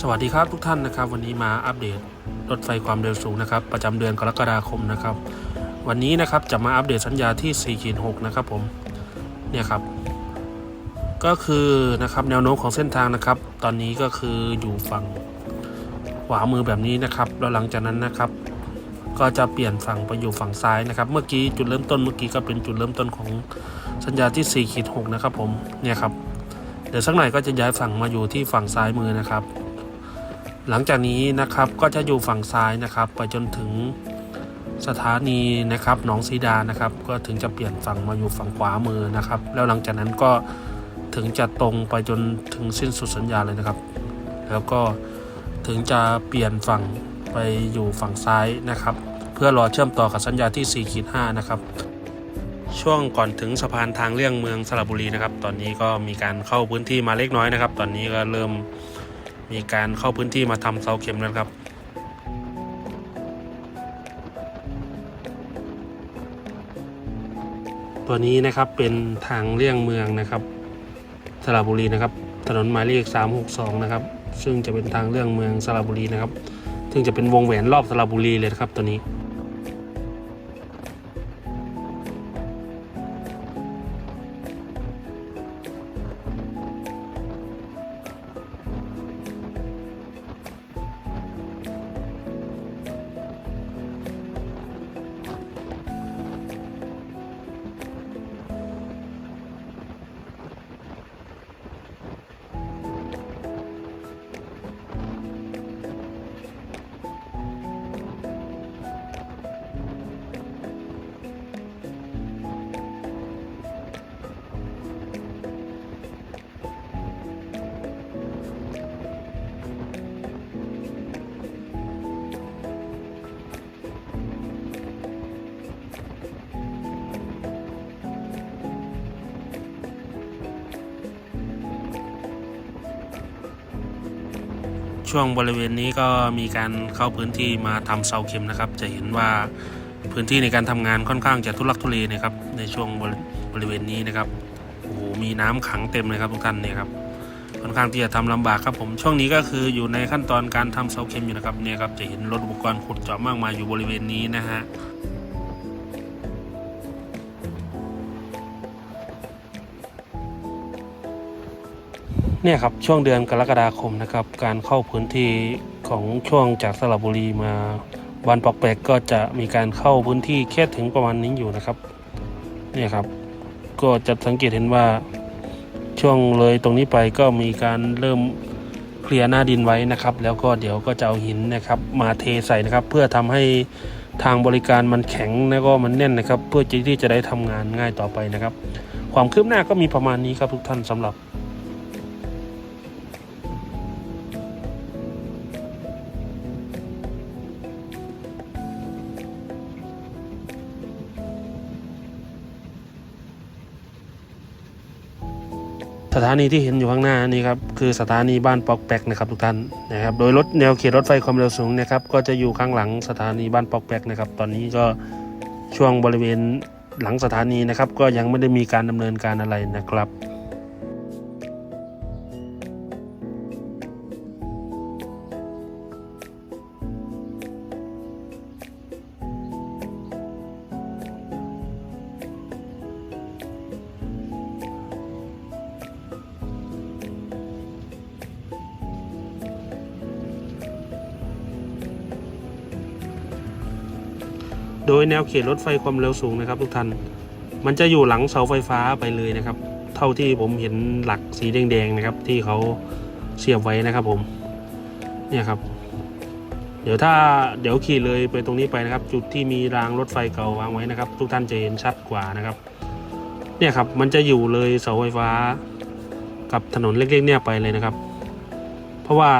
สวัสดีครับทุกท่านนะครับ วันนี้มาอัปเดตรถไฟความเร็วสูงนะครับ ประจำเดือนกรกฎาคมนะครับ วันนี้นะครับจะมาอัปเดตสัญญาที่4ขีด6นะครับผมเนี่ยครับ ก็คือนะครับแนวโน้มของเส้นทางนะครับ ตอนนี้ก็คืออยู่ฝั่งขวามือแบบนี้นะครับแล้วหลังจากนั้นนะครับ ก็จะเปลี่ยนฝั่งไปอยู่ฝั่งซ้ายนะครับ เมื่อกี้จุดเริ่มต้นเมื่อกี้ก็เป็นจุดเริ่มต้นของสัญญาที่4ขีด6นะครับผมเนี่ยครับเดี๋ยวสักหน่อยก็จะย้ายฝั่งมาอยู่ที่ฝั่งซ้ายมือนะครับ หลังจากนี้นะครับก็จะอยู่ฝั่งซ้ายนะครับ ไปจนถึงสถานีนะครับหนองสีดานะครับ ก็ถึงจะเปลี่ยนฝั่งมาอยู่ฝั่งขวามือนะครับ แล้วหลังจากนั้นก็ถึงจะตรงไปจนถึงสิ้นสุดสัญญาเลยนะครับ แล้วก็ถึงจะเปลี่ยนฝั่งไปอยู่ฝั่งซ้ายนะครับ เพื่อรอเชื่อมต่อกับสัญญาที่4ขีด5นะครับ ช่วงก่อนถึงสะพานทางเลี่ยงเมืองสระบุรีนะครับ ตอนนี้ก็มีการเข้าพื้นที่มาเล็กน้อยนะครับ ตอนนี้ก็เริ่ม มีการเข้าพื้นที่มาทำเสาเข็มแล้วครับตัวนี้นะครับเป็นทางเลี่ยงเมืองนะครับสระบุรีนะครับ ถนนหมายเลข362 นะครับ ซึ่งจะเป็นทางเลี่ยงเมืองสระบุรีนะครับ ซึ่งจะเป็นวงแหวนรอบสระบุรีเลยครับตัวนี้ ช่วงบริเวณนี้ก็มีการเข้าพื้นที่มาทำเสาเข็มนะครับ จะเห็นว่าพื้นที่ในการทำงานค่อนข้างจะทุลักทุเลนะครับในช่วงบริบริเวณนี้นะครับโอ้โหมีน้ำขังเต็มเลยครับทุกท่านเนี่ยครับค่อนข้างที่จะทำลำบากครับผมช่วงนี้ก็คืออยู่ในขั้นตอนการทำเสาเข็มอยู่นะครับเนี่ยครับจะเห็นรถอุปกรณ์ขุดเจาะมากมายอยู่บริเวณนี้นะฮะ เนี่ยครับช่วงเดือนกรกฎาคมนะครับ การเข้าพื้นที่ของช่วงจากสระบุรีมาวันปอกแปกก็จะมีการเข้าพื้นที่แค่ถึงประมาณนี้อยู่นะครับเนี่ยครับ ก็จะสังเกตเห็นว่าช่วงเลยตรงนี้ไปก็มีการเริ่มเคลียร์หน้าดินไว้นะครับ แล้วก็เดี๋ยวก็จะเอาหินนะครับ มาเทใส่นะครับ เพื่อทำให้ทางบริการมันแข็งแล้วก็มันแน่นนะครับ เพื่อที่จะได้ทำงานง่ายต่อไปนะครับ ความคืบหน้าก็มีประมาณนี้ครับทุกท่านสำหรับ สถานีที่เห็นอยู่ข้างหน้านี่ครับคือสถานีบ้านปอกแปกนะครับทุกท่านนะครับโดยรถแนวเขตรถไฟความเร็วสูงนะครับก็จะอยู่ข้างหลังสถานีบ้านปอกแปกนะครับตอนนี้ก็ช่วงบริเวณหลังสถานีนะครับก็ยังไม่ได้มีการดำเนินการอะไรนะครับ โดยแนวเขตรถไฟความเร็วสูงนะครับ ทุกท่าน มันจะอยู่หลังเสาไฟฟ้าไปเลยนะครับ เท่าที่ผมเห็นหลักสีแดงๆนะครับ ที่เขาเสียบไว้นะครับผม เนี่ยครับ เดี๋ยวถ้าเดี๋ยวขี่เลยไปตรงนี้ไปนะครับ จุดที่มีรางรถไฟเก่าวางไว้นะครับ ทุกท่านจะเห็นชัดกว่านะครับ เนี่ยครับ มันจะอยู่เลยเสาไฟฟ้า กับถนนเล็กๆ เนี่ยไปเลยนะครับ เพราะว่า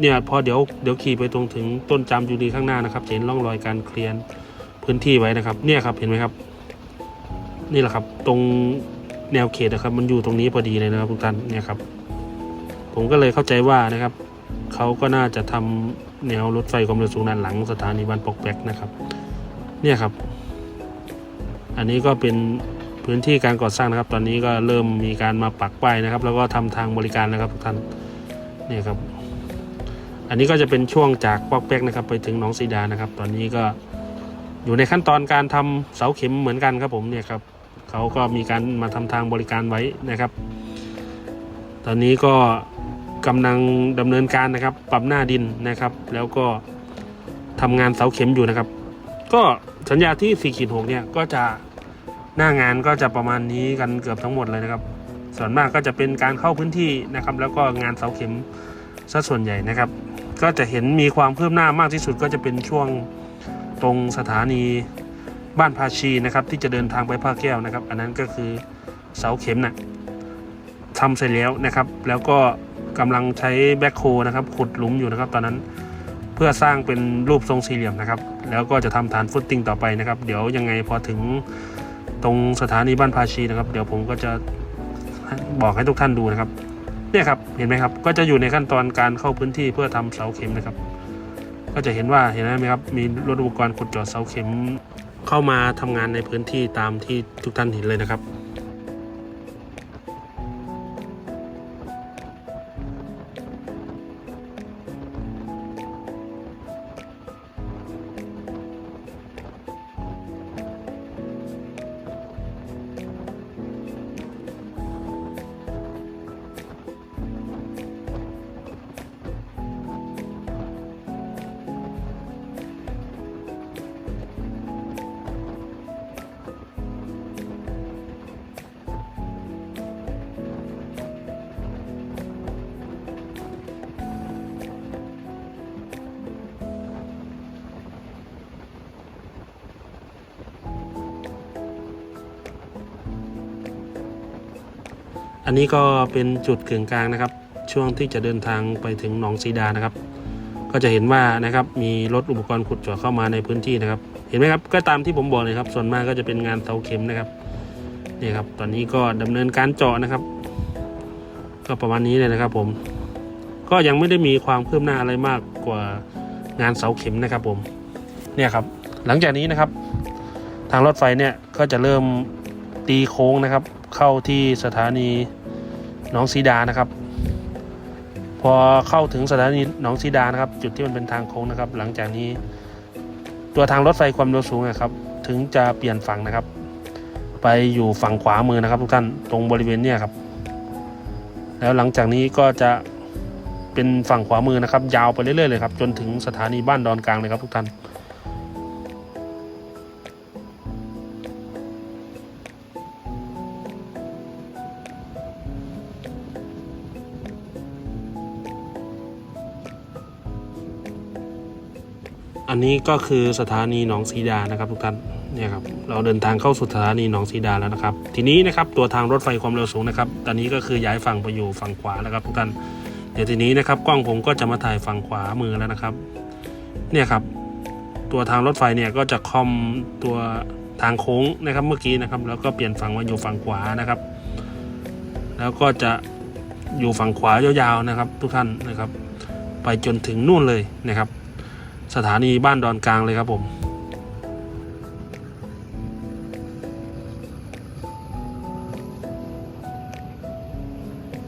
เนี่ยพอเดี๋ยวเดี๋ยวขี่ไปตรงถึงต้นจามจุรีข้างหน้านะครับเห็นร่องรอยการเคลียร์ พื้นที่ไว้นะครับ เนี่ยครับเห็นไหมครับ นี่แหละครับ ตรงแนวเขตนะครับ มันอยู่ตรงนี้พอดีเลยนะครับทุกท่านเนี่ยครับ ผมก็เลยเข้าใจว่านะครับเขาก็น่าจะทำแนวรถไฟความเร็วสูงด้านหลังสถานีบ้านปกแปกนะครับ เนี่ยครับ อันนี้ก็เป็นพื้นที่การก่อสร้างนะครับ ตอนนี้ก็เริ่มมีการมาปักป้ายนะครับ แล้วก็ทำทางบริการนะครับทุกท่านเนี่ยครับ อันนี้ก็จะเป็นช่วงจากปอกแป๊กนะครับ ไปถึงหนองสีดานะครับ ตอนนี้ก็ อยู่ในขั้นตอนการทำเสาเข็มเหมือนกันครับผมเนี่ยครับเขาก็มีการมาทำทางบริการไว้นะครับ ตอนนี้ก็กำลังดำเนินการนะครับ ปรับหน้าดินนะครับ แล้วก็ทำงานเสาเข็มอยู่นะครับ ก็สัญญาที่4ขีด6เนี่ยก็จะหน้างานก็จะประมาณนี้กันเกือบทั้งหมดเลยนะครับ ส่วนมากก็จะเป็นการเข้าพื้นที่นะครับ แล้วก็งานเสาเข็มซะส่วนใหญ่นะครับ ก็จะเห็นมีความคืบหน้ามากที่สุดก็จะเป็นช่วง ตรงสถานีบ้านภาชีนะครับ ที่จะเดินทางไปภาคแก้วนะครับ อันนั้นก็คือเสาเข็มนะ่ะทำเสร็จแล้วนะครับ แล้วก็กำลังใช้แบ็คโฮนะครับขุดหลุมอยู่นะครับ ตอนนั้นเพื่อสร้างเป็นรูปทรงสี่เหลี่ยมนะครับ แล้วก็จะทำฐานฟุตติ้งต่อไปนะครับ เดี๋ยวยังไงพอถึงตรงสถานีบ้านภาชีนะครับ เดี๋ยวผมก็จะบอกให้ทุกท่านดูนะครับเนี่ยครับเห็นไหมครับ ก็จะอยู่ในขั้นตอนการเข้าพื้นที่เพื่อทำเสาเข็มนะครับ ก็จะเห็นว่าเห็นไหมครับมีรถอุปกรณ์ขุดเจาะเสาเข็มเข้ามาทำงานในพื้นที่ตามที่ทุกท่านเห็นเลยนะครับ อันนี้ก็เป็นจุดกึ่งกลางนะครับ ช่วงที่จะเดินทางไปถึงหนองสีดานะครับ ก็จะเห็นว่านะครับมีรถอุปกรณ์ขุดเจาะเข้ามาในพื้นที่นะครับ เห็นไหมครับก็ตามที่ผมบอกเลยครับ ส่วนมากก็จะเป็นงานเสาเข็มนะครับนี่ครับตอนนี้ก็ดำเนินการเจาะนะครับ ก็ประมาณนี้เลยนะครับ ผม ก็ยังไม่ได้มีความคืบหน้าอะไรมากกว่างานเสาเข็มนะครับ ผมเนี่ยครับ หลังจากนี้นะครับ ทางรถไฟเนี่ยก็จะเริ่มตีโค้งนะครับ เข้าที่สถานี หนองสีดานะครับ พอเข้าถึงสถานีหนองสีดานะครับ จุดที่มันเป็นทางโค้งนะครับ หลังจากนี้ ตัวทางรถไฟความเร็วสูงนะครับ ถึงจะเปลี่ยนฝั่งนะครับ ไปอยู่ฝั่งขวามือนะครับทุกท่านตรงบริเวณเนี่ยครับ แล้วหลังจากนี้ก็จะเป็นฝั่งขวามือนะครับ ยาวไปเรื่อยๆเลยครับ จนถึงสถานีบ้านดอนกลางเลยครับทุกท่าน อันนี้ก็คือสถานีหนองสีดานะครับทุกท่านเนี่ยครับเราเดินทางเข้าสู่สถานีหนองสีดาแล้วนะครับ ทีนี้นะครับตัวทางรถไฟความเร็วสูงนะครับ ตอนนี้ก็คือย้ายฝั่งไปอยู่ฝั่งขวาแล้วครับทุกท่านเดี๋ยวทีนี้นะครับกล้องผมก็จะมาถ่ายฝั่งขวามือแล้วนะครับ เนี่ยครับ ตัวทางรถไฟเนี่ยก็จะคอมตัวทางโค้งนะครับเมื่อกี้นะครับ แล้วก็เปลี่ยนฝั่งมาอยู่ฝั่งขวานะครับ แล้วก็จะอยู่ฝั่งขวายาวๆนะครับ ทุกท่านนะครับ ไปจนถึงนู่นเลยนะครับ สถานีบ้านดอนกลางเลยครับผม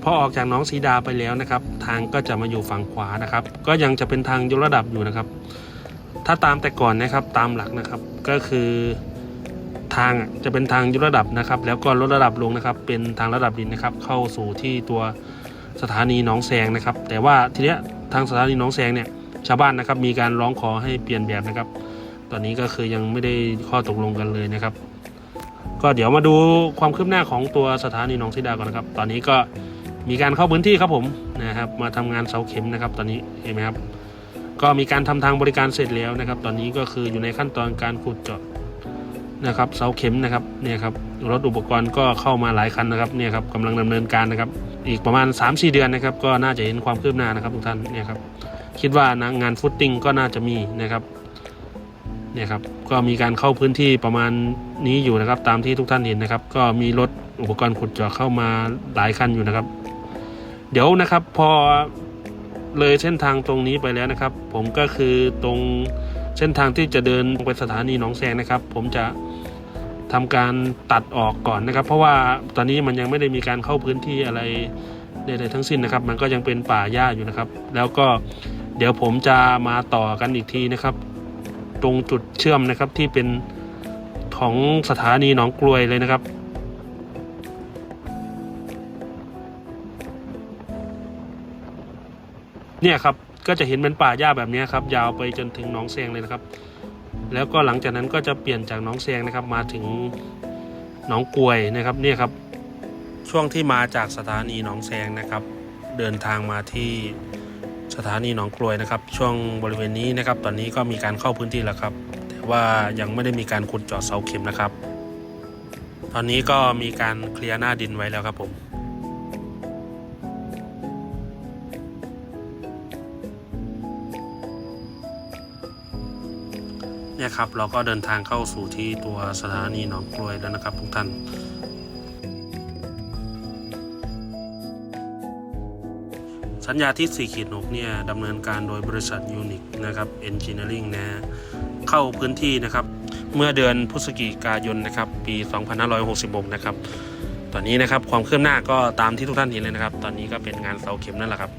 พอออกจากน้องสีดาไปแล้วนะครับ ทางก็จะมาอยู่ฝั่งขวานะครับ ก็ยังจะเป็นทางยกระดับอยู่นะครับ ถ้าตามแต่ก่อนนะครับตามหลักนะครับก็คือทางจะเป็นทางยกระดับนะครับ แล้วก็ลดระดับลงนะครับ เป็นทางระดับดินนะครับ เข้าสู่ที่ตัวสถานีหนองแซงนะครับ แต่ว่าทีเนี้ยทางสถานีหนองแซงเนี่ยาวบ้านนะครับ มีการร้องขอให้เปลี่ยนแบบนะครับ ตอนนี้ก็คือยังไม่ได้ข้อตกลงกันเลยนะครับ ก็เดี๋ยวมาดูความคืบหน้าของตัวสถานีหนองสีดาก่อนนะครับ ตอนนี้ก็มีการเข้าพื้นที่ครับผมนะครับ มาทำงานเสาเข็มนะครับ ตอนนี้เห็นไหมครับ ก็มีการทำทางบริการเสร็จแล้วนะครับ ตอนนี้ก็คืออยู่ในขั้นตอนการขุดเจาะนะครับ เสาเข็มนะครับเนี่ยครับรถอุปกรณ์ก็เข้ามาหลายคันนะครับเนี่ยครับกำลังดำเนินการนะครับ อีกประมาณ 3-4 เดือนนะครับ ก็น่าจะเห็นความคืบหน้านะครับทุกท่านเนี่ยครับ คิดว่านะงานฟุตติ้งก็น่าจะมีนะครับเนี่ยครับก็มีการเข้าพื้นที่ประมาณนี้อยู่นะครับ ตามที่ทุกท่านเห็นนะครับ ก็มีรถอุปกรณ์ขุดเจาะเข้ามาหลายคันอยู่นะครับ เดี๋ยวนะครับพอเลยเส้นทางตรงนี้ไปแล้วนะครับ ผมก็คือตรงเส้นทางที่จะเดินไปสถานีหนองแซงนะครับ ผมจะทำการตัดออกก่อนนะครับ เพราะว่าตอนนี้มันยังไม่ได้มีการเข้าพื้นที่อะไรใดๆทั้งสิ้นนะครับ มันก็ยังเป็นป่าหญ้าอยู่นะครับ แล้วก็ ดี๋ยวผมจะมาต่อกันอีกทีนะครับ ตรงจุดเชื่อมนะครับที่เป็นของสถานีหนองกลวยเลยนะครับเนี่ยครับก็จะเห็นเป็นป่าหญ้าแบบนี้ครับยาวไปจนถึงหนองแซงเลยนะครับ แล้วก็หลังจากนั้นก็จะเปลี่ยนจากหนองแซงนะครับ มาถึงหนองกลวยนะครับเนี่ยครับช่วงที่มาจากสถานีหนองแซงนะครับ เดินทางมาที่ สถานีหนองกลวยนะครับ ช่วงบริเวณนี้นะครับ ตอนนี้ก็มีการเข้าพื้นที่แล้วครับ แต่ว่ายังไม่ได้มีการขุดเจาะเสาเข็มนะครับ ตอนนี้ก็มีการเคลียร์หน้าดินไว้แล้วครับผมเนี่ยครับเราก็เดินทางเข้าสู่ที่ตัวสถานีหนองกลวยแล้วนะครับทุกท่าน สัญญาที่ 4 ขีดนกเนี่ยดำเนินการโดยบริษัทยูนิคนะครับเอนจิเนียริงนะเข้าพื้นที่นะครับ เมื่อเดือนพฤศจิกายนนะครับ ปี 2566 นะครับ ตอนนี้นะครับความเคืบหน้าก็ตามที่ทุกท่านเห็นเลยนะครับ ตอนนี้ก็เป็นงานเสาเข็มนั่นแหละครับ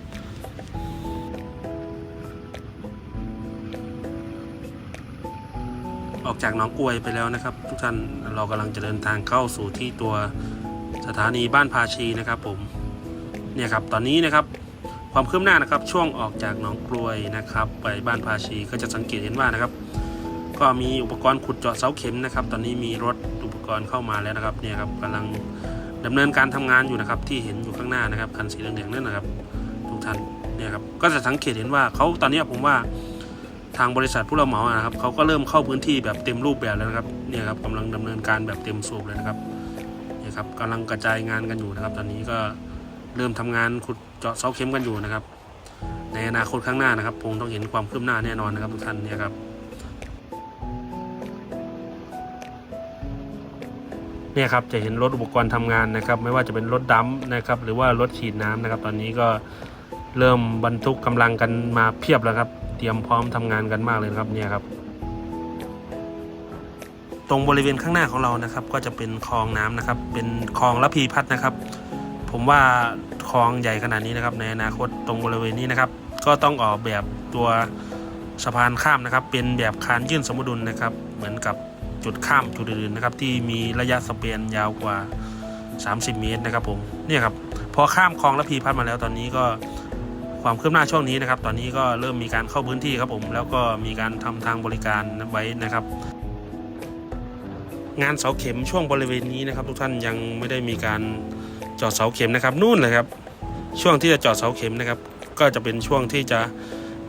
ออกจากหนองกลวยไปแล้วนะครับ ทุกท่านเรากำลังจะเดินทางเข้าสู่ที่ตัวสถานีบ้านภาชีนะครับ ผมเนี่ยครับตอนนี้นะครับ ความคืบหน้านะครับ ช่วงออกจากหนองกลวยนะครับ ไปบ้านภาชีก็จะสังเกตเห็นว่านะครับ ก็มีอุปกรณ์ขุดเจาะเสาเข็มนะครับ ตอนนี้มีรถอุปกรณ์เข้ามาแล้วนะครับเนี่ยครับกำลังดำเนินการทำงานอยู่นะครับ ที่เห็นอยู่ข้างหน้านะครับคันสีเหลืองๆนั่นนะครับ ทุกท่านเนี่ยครับก็จะสังเกตเห็นว่าเขาตอนนี้ผมว่าทางบริษัทผู้รับเหมาอะนะครับเขาก็เริ่มเข้าพื้นที่แบบเต็มรูปแบบแล้วนะครับเนี่ยครับกำลังดำเนินการแบบเต็มสูบเลยนะครับเนี่ยครับกำลังกระจายงานกันอยู่นะครับ ตอนนี้ก็เริ่มทำงานขุด เจาะเสาเข็มกันอยู่นะครับ ในอนาคตข้างหน้านะครับคงต้องเห็นความคืบหน้าแน่นอนนะครับทุกท่านเนี่ยครับเนี่ยครับจะเห็นรถอุปกรณ์ทำงานนะครับ ไม่ว่าจะเป็นรถดัมนะครับ หรือว่ารถฉีดน้ำนะครับ ตอนนี้ก็เริ่มบรรทุกกำลังกันมาเพียบแล้วครับ เตรียมพร้อมทำงานกันมากเลยครับเนี่ยครับตรงบริเวณข้างหน้าของเรานะครับ ก็จะเป็นคลองน้ำนะครับ เป็นคลองระพีพัฒนะครับ ผมว่า คลองใหญ่ขนาดนี้นะครับ ในอนาคตตรงบริเวณนี้นะครับ ก็ต้องออกแบบตัวสะพานข้ามนะครับ เป็นแบบคานยื่นสมดุลนะครับ เหมือนกับจุดข้ามจุดอื่นๆนะครับ ที่มีระยะสเปนยาวกว่า 30 เมตรนะครับผมเนี่ยครับพอข้ามคลองระพีพัฒน์มาแล้วตอนนี้ก็ความคืบหน้าช่วงนี้นะครับ ตอนนี้ก็เริ่มมีการเข้าพื้นที่ครับผม แล้วก็มีการทำทางบริการไว้นะครับ งานเสาเข็มช่วงบริเวณนี้นะครับ ทุกท่านยังไม่ได้มีการจาะเสาเข็มนะครับนู่นเลยครับ ช่วงที่จะจอดเสาเข็มนะครับ ก็จะเป็นช่วงที่จะ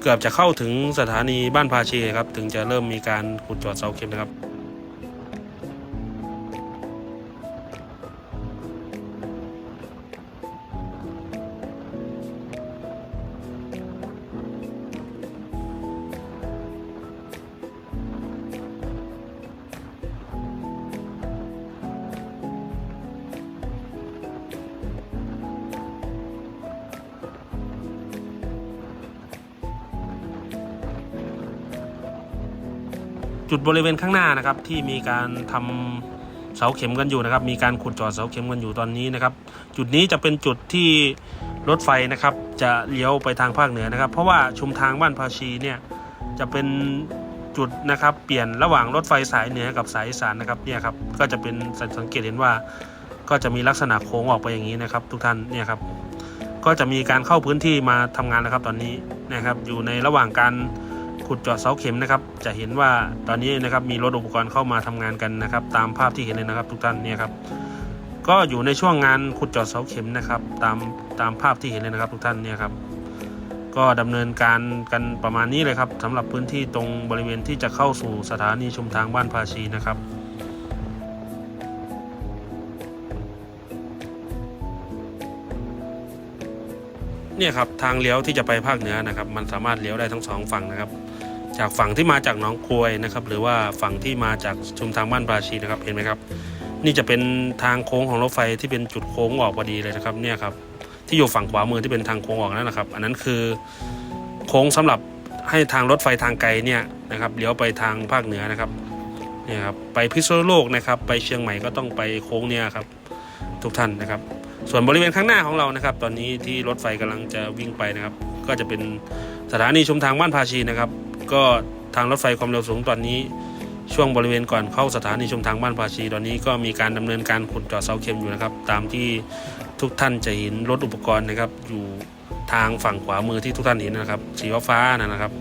เกือบจะเข้าถึงสถานีบ้านพาเชครับ ถึงจะเริ่มมีการขุดจอดเสาเข็มนะครับ จุดบริเวณข้างหน้านะครับที่มีการทำเสาเข็มกันอยู่นะครับ มีการขุดจาะเสาเข็มกันอยู่ตอนนี้นะครับ จุดนี้จะเป็นจุดที่รถไฟนะครับ จะเลี้ยวไปทางภาคเหนือนะครับ เพราะว่าชุมทางบ้านภาชีเนี่ยจะเป็นจุดนะครับเปลี่ยนระหว่างรถไฟสายเหนือกับสายอีสานนะครับเนี่ยครับก็จะเป็นสังเกตเห็นว่าก็จะมีลักษณะโค้งออกไปอย่างนี้นะครับ ทุกท่านเนี่ยครับก็จะมีการเข้าพื้นที่มาทำงานแล้วครับตอนนี้นะครับ อยู่ในระหว่างการ ขุดเจาะเสาเข็มนะครับ จะเห็นว่าตอนนี้นะครับมีรถอุปกรณ์เข้ามาทำงานกันนะครับ ตามภาพที่เห็นเลยนะครับ ทุกท่านเนี่ยครับ ก็อยู่ในช่วงงานขุดเจาะเสาเข็มนะครับ ตามตามภาพที่เห็นเลยนะครับ ทุกท่านเนี่ยครับ ก็ดำเนินการกันประมาณนี้เลยครับสำหรับพื้นที่ตรงบริเวณที่จะเข้าสู่สถานีชุมทางบ้านภาชีนะครับเนี่ยครับทางเลี้ยวที่จะไปภาคเหนือนะครับ มันสามารถเลี้ยวได้ทั้งสองฝั่งนะครับ จากฝั่งที่มาจากหนองกลวยนะครับ หรือว่าฝั่งที่มาจากชุมทางบ้านปราชีนะครับเห็นไหมครับ นี่จะเป็นทางโค้งของรถไฟที่เป็นจุดโค้งออกพอดีเลยนะครับเนี่ยครับที่อยู่ฝั่งขวามือที่เป็นทางโค้งออกนั่นนะครับ อันนั้นคือโค้งสำหรับให้ทางรถไฟทางไกลเนี่ยนะครับเลี้ยวไปทางภาคเหนือนะครับเนี่ยครับไปพิษณุโลกนะครับ ไปเชียงใหม่ก็ต้องไปโค้งเนี่ยครับ ทุกท่านนะครับ ส่วนบริเวณข้างหน้าของเรานะครับ ตอนนี้ที่รถไฟกำลังจะวิ่งไปนะครับ ก็จะเป็นสถานีชุมทางบ้านภาชีนะครับ ก็ทางรถไฟความเร็วสูงตอนนี้ ช่วงบริเวณก่อนเข้าสถานีชมทางบ้านภาชี ตอนนี้ก็มีการดำเนินการขุดเจาะเสาเข็มอยู่นะครับ ตามที่ทุกท่านจะเห็นรถอุปกรณ์นะครับ อยู่ทางฝั่งขวามือที่ทุกท่านเห็นนะครับ สีฟ้านะนะครับ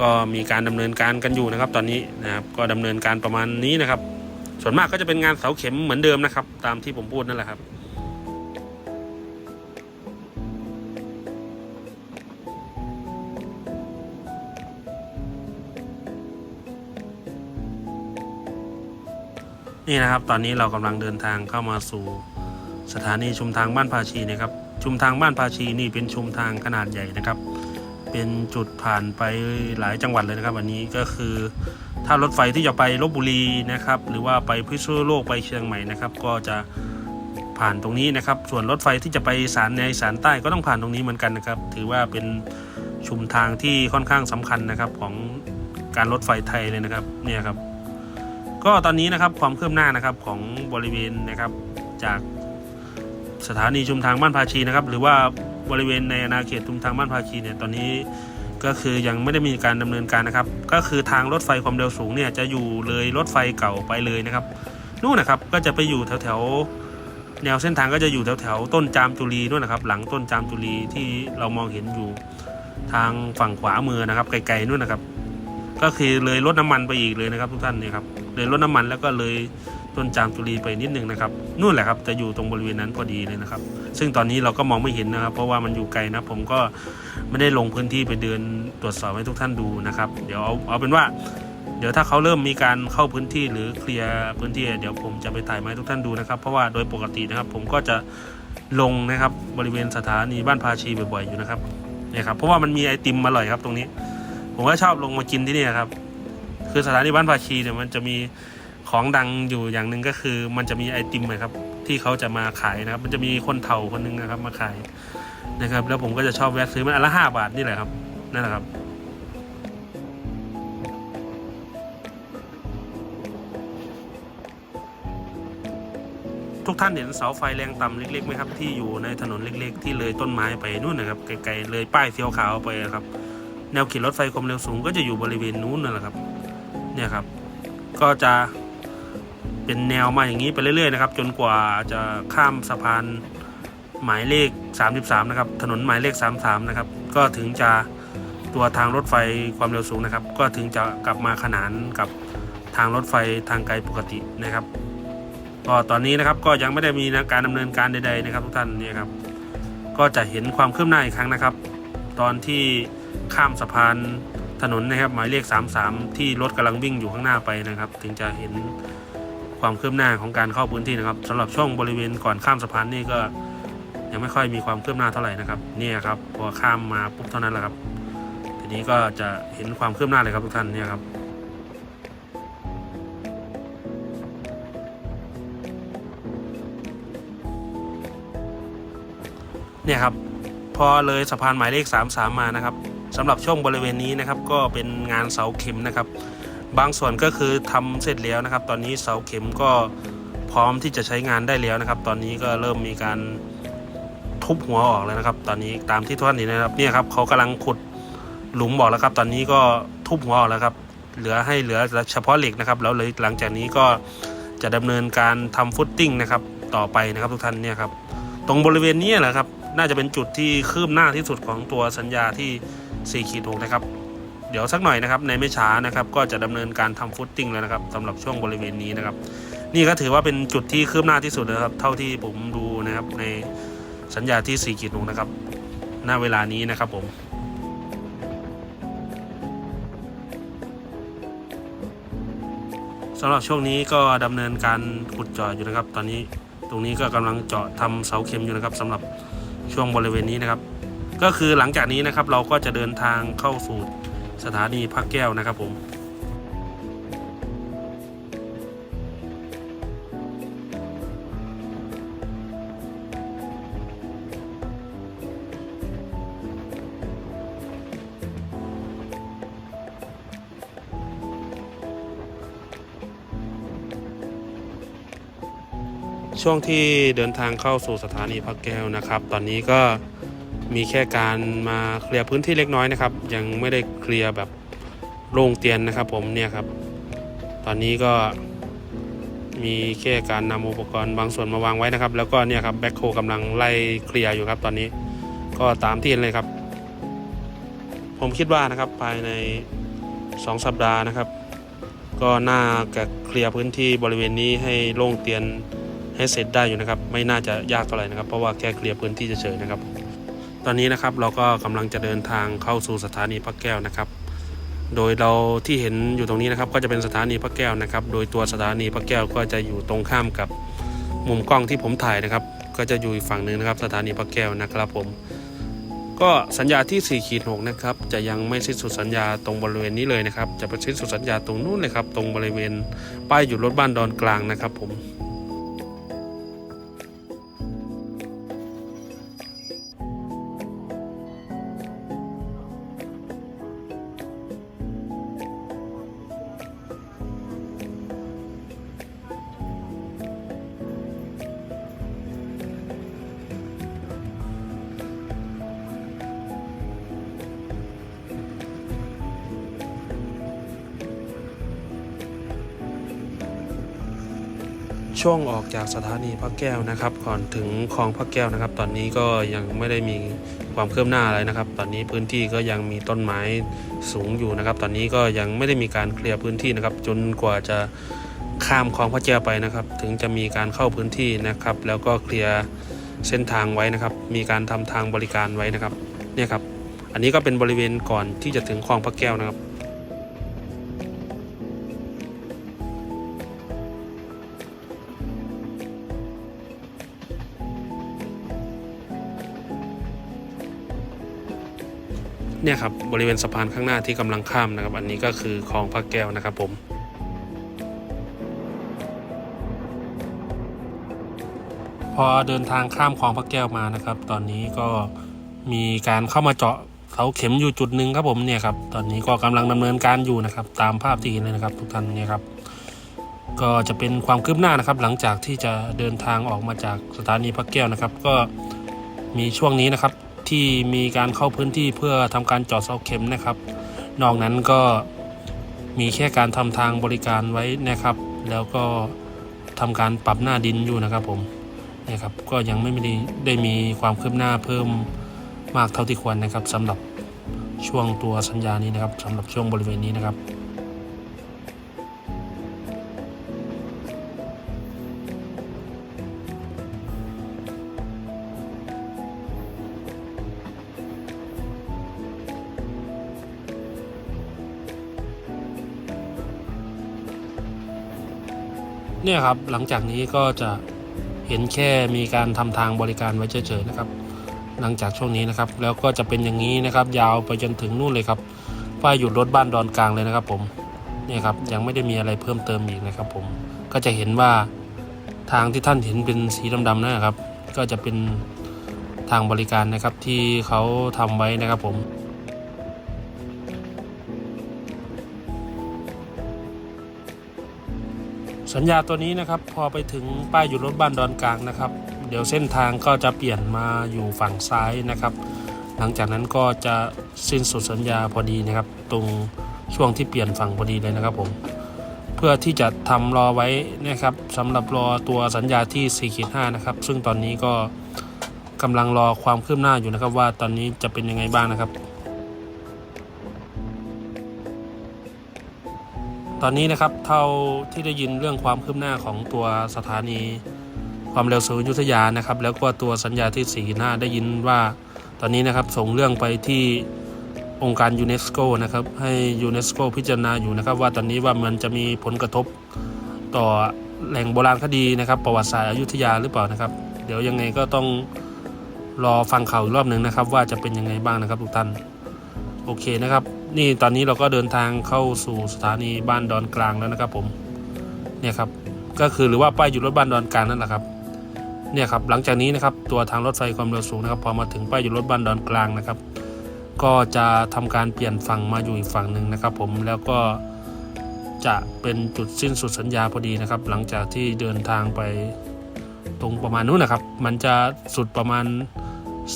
ก็มีการดำเนินการกันอยู่นะครับ ตอนนี้นะครับก็ดำเนินการประมาณนี้นะครับ ส่วนมากก็จะเป็นงานเสาเข็มเหมือนเดิมนะครับ ตามที่ผมพูดนั่นแหละครับ นี่นะครับ ตอนนี้เรากำลังเดินทางเข้ามาสู่สถานีชุมทางบ้านภาชีนะครับ ชุมทางบ้านภาชีนี่เป็นชุมทางขนาดใหญ่นะครับ เป็นจุดผ่านไปหลายจังหวัดเลยนะครับ วันนี้ก็คือ ถ้ารถไฟที่จะไปลบบุรีนะครับ หรือว่าไปพิษณุโลกไปเชียงใหม่นะครับ ก็จะผ่านตรงนี้นะครับ ส่วนรถไฟที่จะไปสารในสารใต้ก็ต้องผ่านตรงนี้เหมือนกันนะครับ ถือว่าเป็นชุมทางที่ค่อนข้างสำคัญนะครับของการรถไฟไทยเลยนะครับ เนี่ยครับ ก็ตอนนี้นะครับความคืบหน้านะครับของบริเวณนะครับจากสถานีชุมทางบ้านภาชีนะครับ หรือว่าบริเวณในอาณาเขตชุมทางบ้านภาชีเนี่ยตอนนี้ก็คือยังไม่ได้มีการดำเนินการนะครับ ก็คือทางรถไฟความเร็วสูงเนี่ยจะอยู่เลยรถไฟเก่าไปเลยนะครับนู่นนะครับก็จะไปอยู่แถวแถวแนวเส้นทางก็จะอยู่แถวแถวต้นจามจุลีนู่นนะครับ หลังต้นจามจุลีที่เรามองเห็นอยู่ทางฝั่งขวามือนะครับไกลๆนู่นนะครับ ก็คือเลยรถน้ำมันไปอีกเลยนะครับ ทุกท่านเนี่ยครับ เลยรถน้ำมันแล้วก็เลยต้นจามจุลีไปนิดนึงนะครับนู่นแหละครับจะอยู่ตรงบริเวณนั้นพอดีเลยนะครับ ซึ่งตอนนี้เราก็มองไม่เห็นนะครับ เพราะว่ามันอยู่ไกลนะผมก็ไม่ได้ลงพื้นที่ไปเดินตรวจสอบให้ทุกท่านดูนะครับ เดี๋ยวเอาเอาเป็นว่า เดี๋ยวถ้าเขาเริ่มมีการเข้าพื้นที่หรือเคลียร์พื้นที่ เดี๋ยวผมจะไปถ่ายมาให้ทุกท่านดูนะครับ เพราะว่าโดยปกตินะครับ ผมก็จะลงนะครับบริเวณสถานีบ้านภาชีบ่อยๆอยู่นะครับเนี่ยครับเพราะว่ามันมีไอติมอร่อยครับตรงนี้ ผมก็ชอบลงมากินที่นี่ครับ คือสถานีบ้านภาชีเนี่ยมันจะมีของดังอยู่อย่างหนึ่งก็คือ มันจะมีไอติมนะครับที่เขาจะมาขายนะครับ มันจะมีคนเฒ่าคนหนึงนะครับ มาขายนะครับ แล้วผมก็จะชอบแวะซื้อมันอันละห้าบาทนี่แหละครับนั่นแหละครับทุกท่านเห็นเสาไฟแรงต่ำเล็กๆไหมครับ ที่อยู่ในถนนเล็กๆ ที่เลยต้นไม้ไปนู่นนะครับไกลๆเลยป้ายเสียวขาวไปนะครับ แนวขีดรถไฟความเร็วสูงก็จะอยู่บริเวณนู้นนั่นแหละครับ เนี่ยครับ ก็จะเป็นแนวมาอย่างนี้ไปเรื่อยๆนะครับ จนกว่าจะข้ามสะพานหมายเลข 33 นะครับ ถนนหมายเลข 33 นะครับ ก็ถึงจะตัวทางรถไฟความเร็วสูงนะครับ ก็ถึงจะกลับมาขนานกับทางรถไฟทางไกลปกตินะครับก็ตอนนี้นะครับก็ยังไม่ได้มีการดำเนินการใดๆนะครับทุกท่านเนี่ยครับ ก็จะเห็นความคืบหน้าอีกครั้งนะครับ ตอนที่ข้ามสะพาน ถนนนะครับ หมายเลข 33 ที่รถกำลังวิ่งอยู่ข้างหน้าไปนะครับ ถึงจะเห็นความคืบหน้าของการเข้าพื้นที่นะครับสำหรับช่วงบริเวณก่อนข้ามสะพานนี่ก็ยังไม่ค่อยมีความคืบหน้าเท่าไหร่นะครับเนี่ยครับพอข้ามมาปุ๊บเท่านั้นแหละครับ ทีนี้ก็จะเห็นความคืบหน้าเลยครับทุกท่านเนี่ยครับเนี่ยครับพอเลยสะพานหมายเลข 33 มานะครับ สำหรับช่วงบริเวณนี้นะครับก็เป็นงานเสาเข็มนะครับ บางส่วนก็คือทำเสร็จแล้วนะครับ ตอนนี้เสาเข็มก็พร้อมที่จะใช้งานได้แล้วนะครับ ตอนนี้ก็เริ่มมีการทุบหัวออกแล้วนะครับ ตอนนี้ตามที่ทุกท่านเห็นนะครับเนี่ยครับเขากำลังขุดหลุมบอกแล้วครับ ตอนนี้ก็ทุบหัวออกแล้วครับ เหลือให้เหลือเฉพาะเหล็กนะครับ แล้วเลยหลังจากนี้ก็จะดำเนินการทำฟุตติ้งนะครับ ต่อไปนะครับทุกท่านเนี่ยครับ ตรงบริเวณนี้แหละครับ น่าจะเป็นจุดที่คืบหน้าที่สุดของตัวสัญญาที่4ขีด6นะครับ เดี๋ยวสักหน่อยนะครับ ในไม่ช้านะครับ ก็จะดำเนินการทำฟุตติ้งแล้วนะครับสำหรับช่วงบริเวณนี้นะครับ นี่ก็ถือว่าเป็นจุดที่คืบหน้าที่สุดนะครับ เท่าที่ผมดูนะครับในสัญญาที่4ขีด6นะครับณเวลานี้นะครับผมสำหรับช่วงนี้ก็ดำเนินการขุดเจาะอยู่นะครับ ตอนนี้ตรงนี้ก็กำลังเจาะทำเสาเข็มอยู่นะครับสำหรับ ช่วงบริเวณนี้นะครับ ก็คือหลังจากนี้นะครับเราก็จะเดินทางเข้าสู่สถานีพักแก้วนะครับผม ช่วงที่เดินทางเข้าสู่สถานีพักแก้วนะครับ ตอนนี้ก็มีแค่การมาเคลียร์พื้นที่เล็กน้อยนะครับ ยังไม่ได้เคลียร์แบบโล่งเตียนนะครับ ผมเนี่ยครับ ตอนนี้ก็มีแค่การนำอุปกรณ์บางส่วนมาวางไว้นะครับ แล้วก็เนี่ยครับแบ็คโฮกำลังไล่เคลียร์อยู่ครับ ตอนนี้ก็ตามที่เห็นเลยครับ ผมคิดว่านะครับภายใน 2 สัปดาห์นะครับ ก็น่าจะเคลียร์พื้นที่บริเวณนี้ให้โล่งเตียน เสร็จได้อยู่นะครับ ไม่น่าจะยากเท่าไหร่นะครับ เพราะว่าแค่เคลียร์พื้นที่เฉยๆนะครับ ตอนนี้นะครับเราก็กำลังจะเดินทางเข้าสู่สถานีพระแก้วนะครับ โดยเราที่เห็นอยู่ตรงนี้นะครับ ก็จะเป็นสถานีพระแก้วนะครับ โดยตัวสถานีพระแก้วก็จะอยู่ตรงข้ามกับมุมกล้องที่ผมถ่ายนะครับ ก็จะอยู่อีกฝั่งหนึ่งนะครับ สถานีพระแก้วนะครับผม ก็สัญญาที่4ขีด6นะครับ จะยังไม่สิ้นสุดสัญญาตรงบริเวณนี้เลยนะครับ จะไปสิ้นสุดสัญญาตรงนู้นเลยครับ ตรงบริเวณป้ายหยุดรถบ้านดอนกลางนะครับผม ช่วงออกจากสถานีพระแก้วนะครับ ก่อนถึงคลองพระแก้วนะครับ ตอนนี้ก็ยังไม่ได้มีความคืบหน้าอะไรนะครับ ตอนนี้พื้นที่ก็ยังมีต้นไม้สูงอยู่นะครับ ตอนนี้ก็ยังไม่ได้มีการเคลียร์พื้นที่นะครับ จนกว่าจะข้ามคลองพระแก้วไปนะครับ ถึงจะมีการเข้าพื้นที่นะครับ แล้วก็เคลียร์เส้นทางไว้นะครับ มีการทำทางบริการไว้นะครับ เนี่ยครับ อันนี้ก็เป็นบริเวณก่อนที่จะถึงคลองพระแก้วนะครับ เนี่ยครับบริเวณสะพานข้างหน้าที่กำลังข้ามนะครับ อันนี้ก็คือคลองพระแก้วนะครับผมพอเดินทางข้ามคลองพระแก้วมานะครับ ตอนนี้ก็มีการเข้ามาเจาะเสาเข็มอยู่จุดหนึ่งครับผมเนี่ยครับ ตอนนี้ก็กำลังดำเนินการอยู่นะครับ ตามภาพที่เห็นเลยนะครับ ทุกท่านเนี่ยครับ ก็จะเป็นความคืบหน้านะครับ หลังจากที่จะเดินทางออกมาจากสถานีพระแก้วนะครับ ก็มีช่วงนี้นะครับ ที่มีการเข้าพื้นที่เพื่อทำการจาะเสาเข็มนะครับ นอกนั้นก็มีแค่การทำทางบริการไว้นะครับ แล้วก็ทำการปรับหน้าดินอยู่นะครับผมนี่ครับก็ยังไม่ได้ได้มีความคืบหน้าเพิ่มมากเท่าที่ควรนะครับสำหรับช่วงตัวสัญญานี้นะครับสำหรับช่วงบริเวณนี้นะครับ เนี่ยครับหลังจากนี้ก็จะเห็นแค่มีการทำทางบริการไว้เฉยๆนะครับ หลังจากช่วงนี้นะครับ แล้วก็จะเป็นอย่างนี้นะครับ ยาวไปจนถึงนู่นเลยครับป้ายหยุดรถบ้านดอนกลางเลยนะครับ ผมเนี่ยครับยังไม่ได้มีอะไรเพิ่มเติมอีกนะครับ ผมก็จะเห็นว่าทางที่ท่านเห็นเป็นสีดำๆนะครับ ก็จะเป็นทางบริการนะครับที่เขาทำไว้นะครับผม สัญญาตัวนี้นะครับพอไปถึงป้ายหยุดรถบ้านดอนกลางนะครับ เดี๋ยวเส้นทางก็จะเปลี่ยนมาอยู่ฝั่งซ้ายนะครับ หลังจากนั้นก็จะสิ้นสุดสัญญาพอดีนะครับ ตรงช่วงที่เปลี่ยนฝั่งพอดีเลยนะครับผมเพื่อที่จะทำรอไว้นะครับสำหรับรอตัวสัญญาที่4ขีด5นะครับ ซึ่งตอนนี้ก็กำลังรอความคืบหน้าอยู่นะครับ ว่าตอนนี้จะเป็นยังไงบ้างนะครับ ตอนนี้นะครับเท่าที่ได้ยินเรื่องความคืบหน้าของตัวสถานีความเร็วสูงยุธยานะครับ แล้วก็ตัวสัญญาที่สี่หน้าได้ยินว่า ตอนนี้นะครับส่งเรื่องไปที่องค์การยูเนสโกนะครับให้ยูเนสโกพิจารณาอยู่นะครับ ว่าตอนนี้ว่ามันจะมีผลกระทบต่อแหล่งโบราณคดีนะครับ ประวัติศาสตร์อยุธยาหรือเปล่านะครับ เดี๋ยวยังไงก็ต้องรอฟังข่าวอีกรอบหนึ่งนะครับ ว่าจะเป็นยังไงบ้างนะครับทุกท่านโอเคนะครับ นี่ตอนนี้เราก็เดินทางเข้าสู่สถานีบ้านดอนกลางแล้วนะครับ ผมเนี่ยครับก็คือหรือว่าป้ายหยุดรถบ้านดอนกลางนั่นแหละครับเนี่ยครับหลังจากนี้นะครับตัวทางรถไฟความเร็วสูงนะครับ พอมาถึงป้ายหยุดรถบ้านดอนกลางนะครับ ก็จะทำการเปลี่ยนฝั่งมาอยู่อีกฝั่งหนึ่งนะครับ ผมแล้วก็จะเป็นจุดสิ้นสุดสัญญาพอดีนะครับ หลังจากที่เดินทางไปตรงประมาณนู้นนะครับ มันจะสุดประมาณ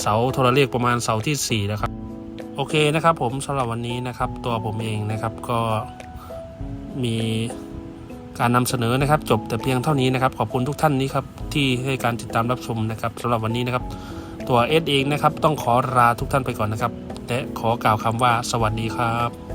เสาโทรเลขประมาณเสาที่4นะครับ โอเคนะครับผมสำหรับวันนี้นะครับ ตัวผมเองนะครับก็มีการนำเสนอนะครับ จบแต่เพียงเท่านี้นะครับ ขอบคุณทุกท่านนี้ครับที่ให้การติดตามรับชมนะครับสำหรับวันนี้นะครับ ตัวเอสเองนะครับ ต้องขอลาทุกท่านไปก่อนนะครับและขอกล่าวคำว่าสวัสดีครับ